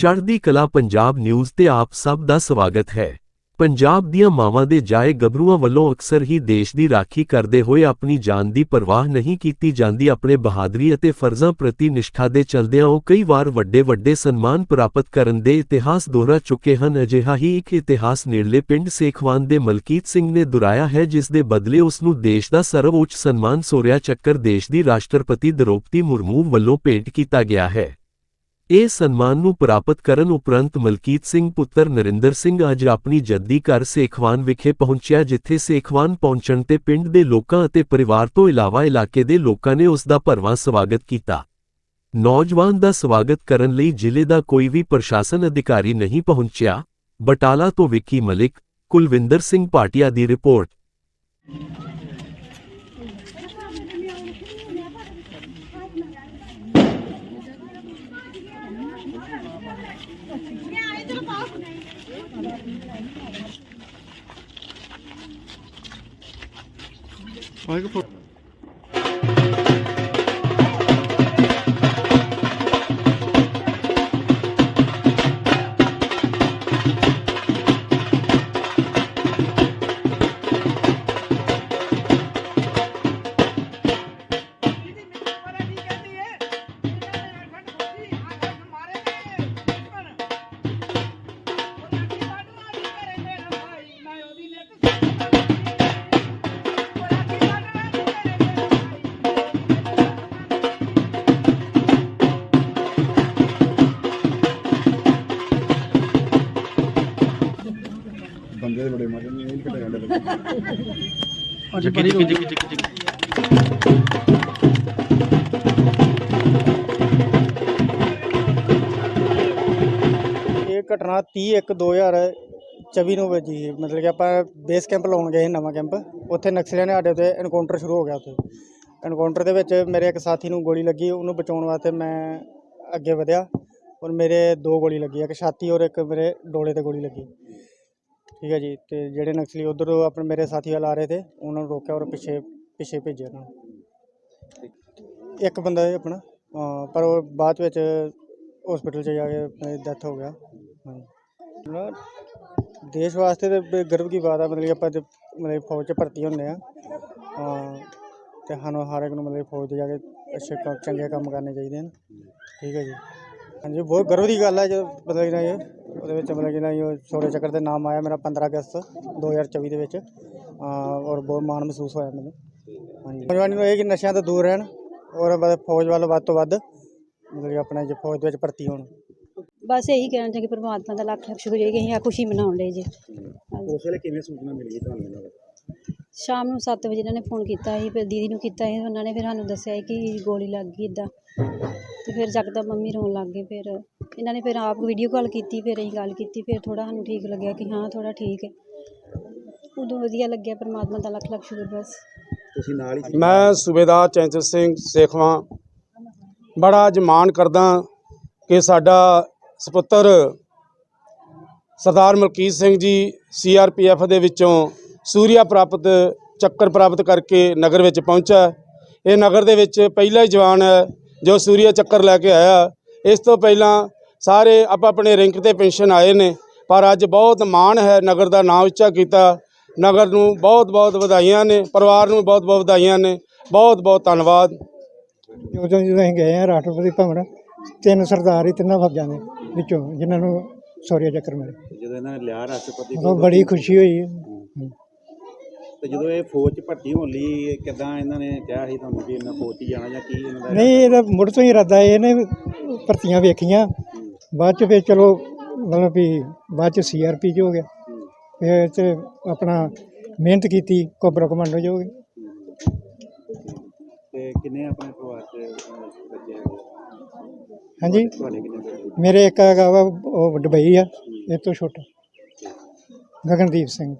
ਚੜ੍ਹਦੀ ਕਲਾ ਪੰਜਾਬ ਨਿਊਜ਼ ਤੇ ਆਪ ਸਭ ਦਾ ਸਵਾਗਤ ਹੈ। ਪੰਜਾਬ ਦੀਆਂ ਮਾਵਾਂ ਦੇ ਜਾਏ ਗੱਭਰੂਆਂ ਵੱਲੋਂ ਅਕਸਰ ਹੀ ਦੇਸ਼ ਦੀ ਰਾਖੀ ਕਰਦੇ ਹੋਏ ਆਪਣੀ ਜਾਨ ਦੀ ਪਰਵਾਹ ਨਹੀਂ ਕੀਤੀ ਜਾਂਦੀ, ਆਪਣੇ ਬਹਾਦਰੀ ਅਤੇ ਫਰਜ਼ਾਂ ਪ੍ਰਤੀ ਨਿਸ਼ਠਾ ਦੇ ਚਲਦਿਆਂ ਉਹ ਕਈ ਵਾਰ ਵੱਡੇ ਵੱਡੇ ਸਨਮਾਨ ਪ੍ਰਾਪਤ ਕਰਨ ਦੇ ਇਤਿਹਾਸ ਦੁਹਰਾ ਚੁੱਕੇ ਹਨ। ਅਜਿਹਾ ਹੀ ਇੱਕ ਇਤਿਹਾਸ ਨੇੜਲੇ ਪਿੰਡ ਸੇਖਵਾਨ ਦੇ ਮਲਕੀਤ ਸਿੰਘ ਨੇ ਦੁਹਰਾਇਆ ਹੈ, ਜਿਸ ਦੇ ਬਦਲੇ ਉਸ ਨੂੰ ਦੇਸ਼ ਦਾ ਸਰਵਉੱਚ ਸਨਮਾਨ ਸੋਰਿਆ ਚੱਕਰ ਦੇਸ਼ ਦੀ ਰਾਸ਼ਟਰਪਤੀ ਦ੍ਰੋਪਦੀ ਮੁਰਮੂ ਵੱਲੋਂ ਭੇਟ ਕੀਤਾ ਗਿਆ ਹੈ। ਇਹ ਸਨਮਾਨ ਨੂੰ ਪ੍ਰਾਪਤ ਕਰਨ ਉਪਰੰਤ ਮਲਕੀਤ ਸਿੰਘ ਪੁੱਤਰ ਨਰਿੰਦਰ ਸਿੰਘ ਅੱਜ ਆਪਣੀ ਜੱਦੀ ਘਰ ਸੇਖਵਾਨ ਵਿਖੇ ਪਹੁੰਚਿਆ ਜਿੱਥੇ ਸੇਖਵਾਨ ਪਹੁੰਚਣ ਤੇ ਪਿੰਡ ਦੇ ਲੋਕਾਂ ਅਤੇ ਪਰਿਵਾਰ ਤੋਂ ਇਲਾਵਾ ਇਲਾਕੇ ਦੇ ਲੋਕਾਂ ਨੇ ਉਸ ਦਾ ਭਰਵਾਂ ਸਵਾਗਤ ਕੀਤਾ। ਨੌਜਵਾਨ ਦਾ ਸਵਾਗਤ ਕਰਨ ਲਈ ਜ਼ਿਲ੍ਹੇ ਦਾ ਕੋਈ ਵੀ ਪ੍ਰਸ਼ਾਸਨ ਅਧਿਕਾਰੀ ਨਹੀਂ ਪਹੁੰਚਿਆ। ਬਟਾਲਾ ਤੋਂ ਵਿੱਕੀ ਮਲਿਕ, ਕੁਲਵਿੰਦਰ ਸਿੰਘ ਭਾਟੀਆ ਦੀ ਰਿਪੋਰਟ। 我一个破。ਬੰਦੇ ਦੇ ਬੜੇ ਮਾਰੇ ਨੇ ਇਹ ਘਟਿਆ ਲੱਗੇ। ਇਹ ਘਟਨਾ 30 1 2024 ਨੂੰ ਵੱਜੀ। ਮਤਲਬ ਕਿ ਆਪਾਂ ਬੇਸ ਕੈਂਪ ਲਾਉਣ ਗਏ ਸੀ ਨਵਾਂ ਕੈਂਪ ਉੱਥੇ ਨਕਸਲੀਆਂ ਨੇ ਸਾਡੇ ਉੱਤੇ ਐਨਕਾਊਂਟਰ ਸ਼ੁਰੂ ਹੋ ਗਿਆ ਉੱਥੇ। ਐਨਕਾਊਂਟਰ ਦੇ ਵਿੱਚ ਮੇਰੇ ਇੱਕ ਸਾਥੀ ਨੂੰ ਗੋਲੀ ਲੱਗੀ ਉਹਨੂੰ ਬਚਾਉਣ ਵਾਸਤੇ ਮੈਂ ਅੱਗੇ ਵਧਿਆ। ਔਰ ਮੇਰੇ ਦੋ ਗੋਲੀ ਲੱਗੀ ਇੱਕ ਛਾਤੀ ਔਰ ਇੱਕ ਮੇਰੇ ਡੋਲੇ ਤੇ ਗੋਲੀ ਲੱਗੀ। ਠੀਕ ਹੈ ਜੀ, ਤੇ ਜਿਹੜੇ ਨਕਸਲੀ ਉਧਰ ਆਪਣੇ ਮੇਰੇ ਸਾਥੀ ਵੱਲ ਆ ਰਹੇ ਤੇ ਉਹਨਾਂ ਨੂੰ ਰੋਕਿਆ ਔਰ ਪਿੱਛੇ ਪਿੱਛੇ ਭੇਜਿਆ ਉਹਨਾਂ ਨੂੰ। ਇੱਕ ਬੰਦਾ ਹੈ ਆਪਣਾ, ਅਹ, ਪਰ ਉਹ ਬਾਅਦ ਵਿੱਚ ਹਸਪੀਟਲ 'ਚ ਜਾ ਕੇ ਡੈਥ ਹੋ ਗਿਆ। ਹਾਂਜੀ। ਦੇਸ਼ ਵਾਸਤੇ ਤੇ ਬ- ਗਰਵ ਦੀ ਬਾਤ ਆ, ਮਤਲਬ ਕਿ ਆਪਾਂ ਮਤਲਬ ਫੌਜ 'ਚ ਭਰਤੀ ਹੁੰਦੇ ਆ। ਹਾਂ ਤੇ ਸਾਨੂੰ ਹਰ ਇੱਕ ਨੂੰ ਮਤਲਬ ਫੌਜ 'ਚ ਜਾ ਕੇ ਅੱਛੇ ਕੰਮ, ਚੰਗੇ ਕੰਮ ਕਰਨੇ ਚਾਹੀਦੇ ਨੇ ਠੀਕ ਹੈ ਜੀ। ਹਾਂਜੀ, ਬਹੁਤ ਗਰਵ ਦੀ ਗੱਲ ਹੈ ਜੋ ਮਤਲਬ ਕਿ ਉਹਦੇ ਵਿੱਚ ਮਤਲਬ ਕਿ ਨਾ ਇਹ ਸੋਰੇ ਚੱਕਰ ਦੇ ਨਾਮ ਆਇਆ ਮੇਰਾ 15 ਅਗਸਤ 2024 ਦੇ ਵਿੱਚ। ਅਹ ਔਰ ਬਹੁਤ ਮਾਣ ਮਹਿਸੂਸ ਹੋਇਆ ਮੈਨੂੰ। ਹਾਂਜੀ। ਨੌਜਵਾਨੀ ਨੂੰ ਇਹ ਕਿ ਨਸ਼ਿਆਂ ਤੋਂ ਦੂਰ ਰਹਿਣ ਔਰ ਫੌਜ ਵੱਲ ਵੱਧ ਤੋਂ ਵੱਧ ਮਤਲਬ ਕਿ ਆਪਣੇ ਜੇ ਫੌਜ ਦੇ ਵਿੱਚ ਭਰਤੀ ਹੋਣ। ਬਸ ਇਹੀ ਕਹਿਣਾ ਚਾਹੀਦਾ ਕਿ ਪਰਮਾਤਮਾ ਦਾ ਲੱਖ ਲੱਖ ਸ਼ੁਕਰੀਆ ਕਿ ਅਸੀਂ ਆ ਖੁਸ਼ੀ ਮਨਾਉਣ ਲਈ ਜੀ। ਉਸ ਵੇਲੇ ਕਿਵੇਂ ਸੂਚਨਾ ਮਿਲੀ ਤੁਹਾਨੂੰ ਇਹਨਾਂ ਸ਼ਾਮ ਨੂੰ 7 ਵਜੇ ਇਹਨਾਂ ਨੇ ਫੋਨ ਕੀਤਾ ਸੀ ਫਿਰ ਦੀਦੀ ਨੂੰ ਕੀਤਾ ਸੀ ਉਹਨਾਂ ਨੇ ਫਿਰ ਸਾਨੂੰ ਦੱਸਿਆ ਸੀ ਕਿ ਗੋਲੀ ਲੱਗ ਗਈ ਇਦਾਂ ਤੇ ਫਿਰ ਜਗਦਾ ਮੰਮੀ ਰੋਣ ਲੱਗ ਗਏ ਫਿਰ ਇਹਨਾਂ ਨੇ ਫਿਰ ਆਪ ਵੀਡੀਓ ਕਾਲ ਕੀਤੀ ਫਿਰ ਅਸੀਂ ਗੱਲ ਕੀਤੀ ਫਿਰ ਥੋੜਾ ਸਾਨੂੰ ਠੀਕ ਲੱਗਿਆ ਕਿ ਹਾਂ ਥੋੜਾ ਠੀਕ ਹੈ। ਉਦੋਂ ਵਧੀਆ ਲੱਗਿਆ ਪਰਮਾਤਮਾ ਦਾ ਲੱਖ ਲੱਖ ਸ਼ੁਕਰ ਬਸ। ਤੁਸੀਂ ਨਾਲ ਹੀ ਮੈਂ ਸੂਬੇਦਾਰ ਚੈਂਚਲ ਸਿੰਘ ਸੇਖਵਾਂ। ਬੜਾ ਅੱਜ ਮਾਣ ਕਰਦਾ ਕਿ ਸਾਡਾ ਸੁਪੁੱਤਰ ਸਰਦਾਰ ਮਲਕੀਤ ਸਿੰਘ ਜੀ ਸੀਆਰਪੀਐਫ ਦੇ ਵਿੱਚੋਂ ਸੂਰਿਆ ਪ੍ਰਾਪਤ ਚੱਕਰ ਪ੍ਰਾਪਤ ਕਰਕੇ ਨਗਰ ਵਿੱਚ ਪਹੁੰਚਾ ਇਹ ਨਗਰ ਦੇ ਵਿੱਚ ਪਹਿਲਾ ਹੀ ਜਵਾਨ ਹੈ ਜੋ ਸੂਰਿਆ ਚੱਕਰ ਲੈ ਕੇ ਆਇਆ। ਇਸ ਤੋਂ ਪਹਿਲਾਂ ਸਾਰੇ ਆਪ ਆਪਣੇ ਰਿੰਕ ਤੇ ਪੈਨਸ਼ਨ ਆਏ ਨੇ ਪਰ ਅੱਜ ਬਹੁਤ ਮਾਣ ਹੈ ਨਗਰ ਦਾ ਨਾਮ ਉੱਚਾ ਕੀਤਾ। ਨਗਰ ਨੂੰ ਬਹੁਤ ਬਹੁਤ ਵਧਾਈਆਂ ਨੇ ਪਰਿਵਾਰ ਨੂੰ ਬਹੁਤ ਬਹੁਤ ਵਧਾਈਆਂ ਨੇ। ਬਹੁਤ ਬਹੁਤ ਧੰਨਵਾਦ। ਉਦੋਂ ਜਦੋਂ ਅਸੀਂ ਗਏ ਆ ਰਾਸ਼ਟਰਪਤੀ ਭਵਨ ਤਿੰਨ ਸਰਦਾਰ ਹੀ ਤਿੰਨਾਂ ਫੌਜਾਂ ਦੇ ਵਿੱਚੋਂ ਜਿਨ੍ਹਾਂ ਨੂੰ ਸੌਰਿਆ ਚੱਕਰ ਮਿਲੇ ਜਦੋਂ ਇਹਨਾਂ ਨੇ ਲਿਆ ਰਾਸ਼ਟਰਪਤੀ ਉਦੋਂ ਬੜੀ ਖੁਸ਼ੀ ਹੋਈ। ਤੇ ਜਦੋਂ ਇਹ ਫੌਜ 'ਚ ਭਰਤੀ ਹੋਣ ਲਈ ਕਿਦਾਂ ਇਹਨਾਂ ਨੇ ਕਿਹਾ ਸੀ ਤੁਹਾਨੂੰ ਵੀ ਇਹਨਾਂ ਫੌਜ 'ਚ ਜਾਣਾ ਜਾਂ ਕੀ ਇਹਨਾਂ ਦਾ ਨਹੀਂ ਇਹਦਾ ਮੁੜ ਤੋਂ ਹੀ ਇਰਾਦਾ ਇਹਨੇ ਭਰਤੀਆਂ ਵੇਖੀਆਂ। ਬਾਅਦ ਚ ਫਿਰ ਚਲੋ ਮਤਲਬ ਵੀ ਬਾਅਦ ਚ ਸੀਆਰਪੀ ਚ ਹੋ ਗਿਆ। ਫਿਰ ਤੇ ਆਪਣਾ ਮਿਹਨਤ ਕੀਤੀ ਕੋਬਰਾ ਕਮਾਂਡੋ ਚ ਹੋ ਗਿਆ ਤੇ ਕਿੰਨੇ ਆਪਣੇ ਪਰਿਵਾਰ 'ਚ ਬੱਚੇ ਹੈਗੇ? ਹਾਂਜੀ। ਤੁਹਾਡੇ ਕਿੰਨੇ ਬੱਚੇ? ਮੇਰੇ ਇੱਕ ਹੈਗਾ ਵਾ ਉਹ ਦੁਬਈ ਆ ਇਹ ਤੋਂ ਛੋਟਾ। ਗਗਨਦੀਪ ਸਿੰਘ।